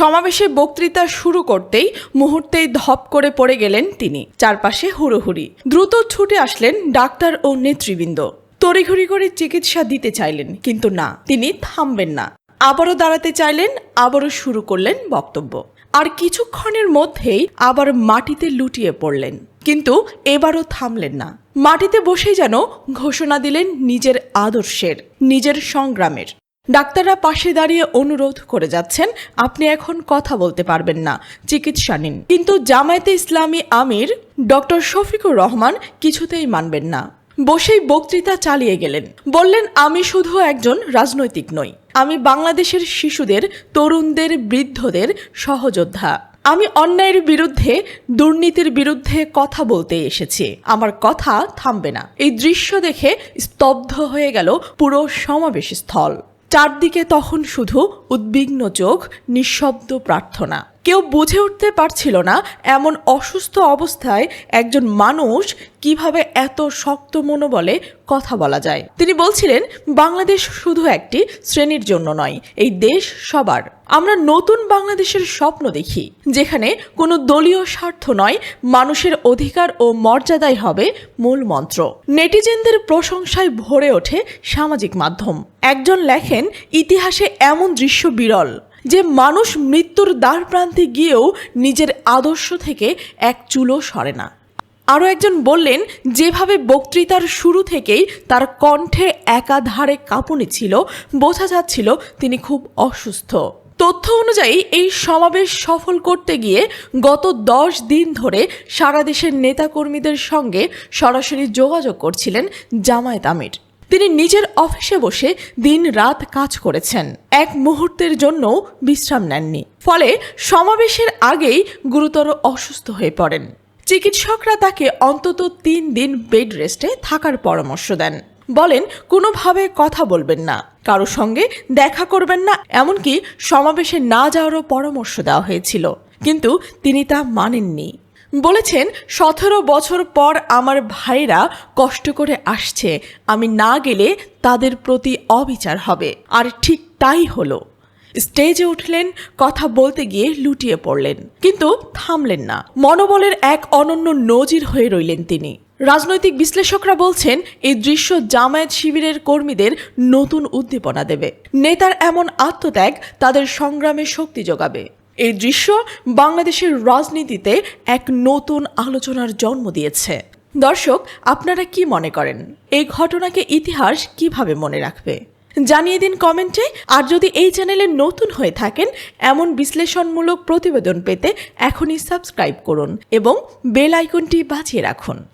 সমাবেশে বক্তৃতা শুরু করতেই মুহূর্তেই ধপ করে পড়ে গেলেন তিনি। চারপাশে হুড়োহুড়ি। দ্রুত ছুটে আসলেন ডাক্তার ও নেতৃবৃন্দ। তড়িঘড়ি করে চিকিৎসা দিতে চাইলেন, কিন্তু না, তিনি থামবেন না। আবারও দাঁড়াতে চাইলেন, আবারও শুরু করলেন বক্তব্য। আর কিছুক্ষণের মধ্যেই আবার মাটিতে লুটিয়ে পড়লেন। কিন্তু এবারও থামলেন না। মাটিতে বসেই যেন ঘোষণা দিলেন নিজের আদর্শের, নিজের সংগ্রামের। ডাক্তাররা পাশে দাঁড়িয়ে অনুরোধ করে যাচ্ছেন, আপনি এখন কথা বলতে পারবেন না, চিকিৎসা নিন। কিন্তু জামায়াতে ইসলামী আমির ডক্টর শফিকুর রহমান কিছুতেই মানবেন না। বসেই বক্তৃতা চালিয়ে গেলেন। বললেন, আমি শুধু একজন রাজনৈতিক নই, আমি বাংলাদেশের শিশুদের, তরুণদের, বৃদ্ধদের সহযোদ্ধা। আমি অন্যায়ের বিরুদ্ধে, দুর্নীতির বিরুদ্ধে কথা বলতে এসেছি। আমার কথা থামবে না। এই দৃশ্য দেখে স্তব্ধ হয়ে গেল পুরো সমাবেশ স্থল। চারদিকে তখন শুধু উদ্বিগ্ন চোখ নিঃশব্দ প্রার্থনা। কেউ বুঝে উঠতে পারছিল না এমন অসুস্থ অবস্থায় একজন মানুষ কীভাবে এত শক্ত মনোবলে কথা বলা যায়। তিনি বলছিলেন, বাংলাদেশ শুধু একটি শ্রেণির জন্য নয়, এই দেশ সবার। আমরা নতুন বাংলাদেশের স্বপ্ন দেখি, যেখানে কোনো দলীয় স্বার্থ নয়, মানুষের অধিকার ও মর্যাদাই হবে মূল মন্ত্র। নেটিজেনদের প্রশংসায় ভরে ওঠে সামাজিক মাধ্যম। একজন লেখেন, ইতিহাসে এমন দৃশ্য বিরল। যে মানুষ মৃত্যুর দ্বার প্রান্তে গিয়েও নিজের আদর্শ থেকে এক চুলো সরে না। আরও একজন বললেন, যেভাবে বক্তৃতার শুরু থেকেই তার কণ্ঠে একাধারে কাঁপুনি ছিল, বোঝা যাচ্ছিল তিনি খুব অসুস্থ। তথ্য অনুযায়ী, এই সমাবেশ সফল করতে গিয়ে গত দশ দিন ধরে সারা দেশের নেতাকর্মীদের সঙ্গে সরাসরি যোগাযোগ করছিলেন জামায়াত আমির। তিনি নিজের অফিসে বসে দিন রাত কাজ করেছেন। এক মুহূর্তের জন্য বিশ্রাম নেননি। ফলে সমাবেশের আগেই গুরুতর অসুস্থ হয়ে পড়েন। চিকিৎসকরা তাকে অন্তত তিন দিন বেড রেস্টে থাকার পরামর্শ দেন। বলেন, কোনোভাবে কথা বলবেন না, কারও সঙ্গে দেখা করবেন না, এমনকি সমাবেশে না যাওয়ারও পরামর্শ দেওয়া হয়েছিল। কিন্তু তিনি তা মানেননি। বলেছেন, সতেরো বছর পর আমার ভাইরা কষ্ট করে আসছে, আমি না গেলে তাদের প্রতি অবিচার হবে। আর ঠিক তাই হলো। স্টেজে উঠলেন, কথা বলতে গিয়ে লুটিয়ে পড়লেন, কিন্তু থামলেন না। মনোবলের এক অনন্য নজির হয়ে রইলেন তিনি। রাজনৈতিক বিশ্লেষকরা বলছেন, এই দৃশ্য জামায়াত শিবিরের কর্মীদের নতুন উদ্দীপনা দেবে। নেতার এমন আত্মত্যাগ তাদের সংগ্রামে শক্তি যোগাবে। এই দৃশ্য বাংলাদেশের রাজনীতিতে এক নতুন আলোচনার জন্ম দিয়েছে। দর্শক, আপনারা কি মনে করেন? এই ঘটনাকে ইতিহাস কীভাবে মনে রাখবে? জানিয়ে দিন কমেন্টে, আর যদি এই চ্যানেলে নতুন হয়ে থাকেন, এমন বিশ্লেষণমূলক প্রতিবেদন পেতে এখনই সাবস্ক্রাইব করুন এবং বেল আইকনটি বাজিয়ে রাখুন।